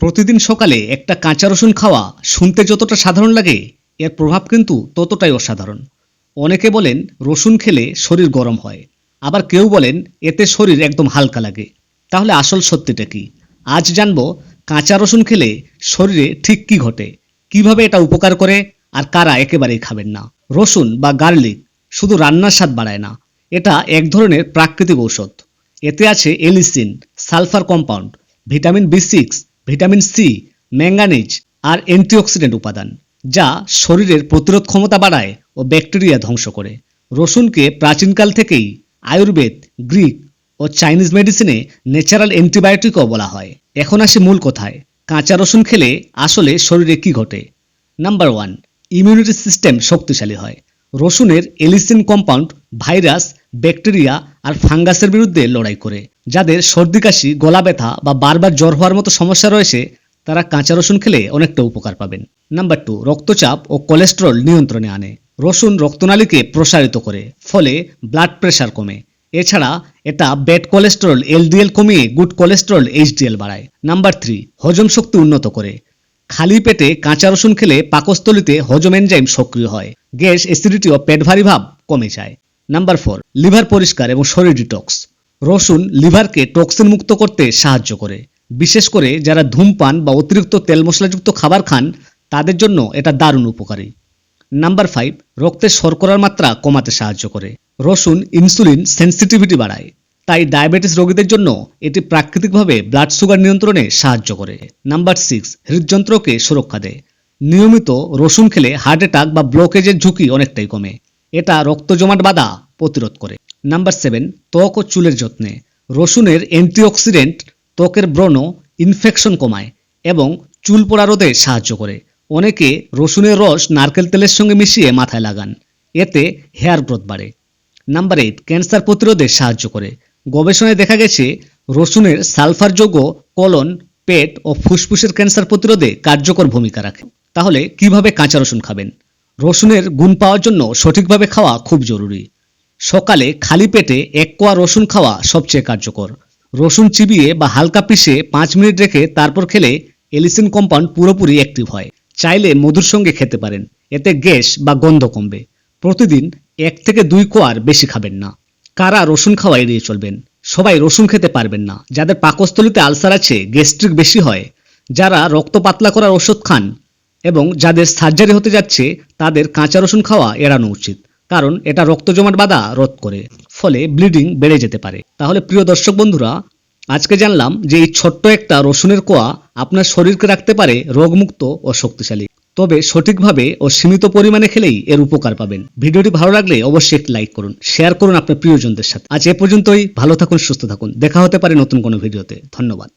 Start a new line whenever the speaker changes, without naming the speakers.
প্রতিদিন সকালে একটা কাঁচা রসুন খাওয়া শুনতে যতটা সাধারণ লাগে, এর প্রভাব কিন্তু ততটাই অসাধারণ। অনেকে বলেন রসুন খেলে শরীর গরম হয়, আবার কেউ বলেন এতে শরীর একদম হালকা লাগে। তাহলে আসল সত্যিটা কি? আজ জানব কাঁচা রসুন খেলে শরীরে ঠিক কি ঘটে, কীভাবে এটা উপকার করে আর কারা একেবারেই খাবেন না। রসুন বা গার্লিক শুধু রান্নার স্বাদ বাড়ায় না, এটা এক ধরনের প্রাকৃতিক ঔষধ। এতে আছে allicin, sulphur compound, vitamin B six vitamin C, manganese আর অ্যান্টিঅক্সিডেন্ট উপাদান, যা শরীরের প্রতিরোধ ক্ষমতা বাড়ায় ও ব্যাকটেরিয়া ধ্বংস করে। রসুনকে প্রাচীনকাল থেকেই আয়ুর্বেদ, গ্রিক ও চাইনিজ মেডিসিনে ন্যাচারাল অ্যান্টিবায়োটিকও বলা হয়। এখন আসে মূল কথায়, কাঁচা রসুন খেলে আসলে শরীরে কি ঘটে? নাম্বার ওয়ান, ইমিউনিটি সিস্টেম শক্তিশালী হয়। রসুনের এলিসিন কম্পাউন্ড ভাইরাস, ব্যাকটেরিয়া আর ফাঙ্গাসের বিরুদ্ধে লড়াই করে। যাদের সর্দি, কাশি, গলা ব্যথা বা বারবার জ্বর হওয়ার মতো সমস্যা রয়েছে, তারা কাঁচা রসুন খেলে অনেকটা উপকার পাবেন। নাম্বার টু, রক্তচাপ ও কোলেস্টেরল নিয়ন্ত্রণে আনে। রসুন রক্তনালীকে প্রসারিত করে, ফলে ব্লাড প্রেশার কমে। এছাড়া এটা ব্যাড কোলেস্টেরল, এলডিএল কমিয়ে গুড কোলেস্টেরল, এইচডিএল বাড়ায়। নাম্বার থ্রি, হজম শক্তি উন্নত করে। খালি পেটে কাঁচা রসুন খেলে পাকস্থলিতে হজম এনজাইম সক্রিয় হয়। গ্যাস, অ্যাসিডিটি ও পেট ভারী ভাব কমে যায়। নাম্বার ফোর লিভার পরিষ্কার এবং শরীর ডিটক্স রসুন লিভারকে টক্সিন মুক্ত করতে সাহায্য করে। বিশেষ করে যারা ধূমপান বা অতিরিক্ত তেল মশলাযুক্ত খাবার খান, তাদের জন্য এটা দারুণ উপকারী। নাম্বার ফাইভ রক্তে শর্করার মাত্রা কমাতে সাহায্য করে। রসুন ইনসুলিন সেন্সিটিভিটি বাড়ায়। তাই ডায়াবেটিস রোগীদের জন্য এটি প্রাকৃতিকভাবে ব্লাড সুগার নিয়ন্ত্রণে সাহায্য করে। নাম্বার সিক্স হৃদযন্ত্রকে সুরক্ষা দেয়। নিয়মিত রসুন খেলে হার্ট অ্যাটাক বা ব্লকেজের ঝুঁকি অনেকটাই কমে। এটা রক্ত জমাট বাধা প্রতিরোধ করে। নাম্বার সেভেন ত্বক ও চুলের যত্নে। রসুনের অ্যান্টিঅক্সিডেন্ট ত্বকের ব্রণ ইনফেকশন কমায় এবং চুল পড়া রোধে সাহায্য করে। অনেকে রসুনের রস নারকেল তেলের সঙ্গে মিশিয়ে মাথায় লাগান। এতে হেয়ার গ্রোথ বাড়ে। নাম্বার এইট ক্যান্সার প্রতিরোধে সাহায্য করে। গবেষণায় দেখা গেছে, রসুনের সালফার যৌগ, কলন, পেট ও ফুসফুসের ক্যান্সার প্রতিরোধে কার্যকর ভূমিকা রাখে। তাহলে কীভাবে কাঁচা রসুন খাবেন? রসুনের গুণ পাওয়ার জন্য সঠিকভাবে খাওয়া খুব জরুরি। সকালে খালি পেটে এক কোয়া রসুন খাওয়া সবচেয়ে কার্যকর। রসুন চিবিয়ে বা হালকা পিষে পাঁচ মিনিট রেখে তারপর খেলে এলিসিন কম্পাউন্ড পুরোপুরি অ্যাক্টিভ হয়। চাইলে মধুর সঙ্গে খেতে পারেন। এতে গ্যাস বা গন্ধ কমবে। প্রতিদিন এক থেকে দুই কোয়ার বেশি খাবেন না। কারা রসুন খাওয়া এড়িয়ে চলবেন? সবাই রসুন খেতে পারবেন না। যাদের পাকস্থলিতে আলসার আছে, গ্যাস্ট্রিক বেশি হয়, যারা রক্ত পাতলা করার ওষুধ খান এবং যাদের সার্জারি হতে যাচ্ছে, তাদের কাঁচা রসুন খাওয়া এড়ানো উচিত, কারণ এটা রক্ত জমাট বাধা রোধ করে, ফলে ব্লিডিং বেড়ে যেতে পারে। তাহলে প্রিয় দর্শক বন্ধুরা, আজকে জানলাম যে এই ছোট্ট একটা রসুনের কোয়া আপনার শরীরকে রাখতে পারে রোগমুক্ত ও শক্তিশালী। তবে সঠিকভাবে ও সীমিত পরিমাণে খেলেই এর উপকার পাবেন। ভিডিওটি ভালো লাগলে অবশ্যই একটি লাইক করুন, শেয়ার করুন আপনার প্রিয়জনদের সাথে। আজ এ পর্যন্তই, ভালো থাকুন, সুস্থ থাকুন। দেখা হতে পারে নতুন কোনো ভিডিওতে। ধন্যবাদ।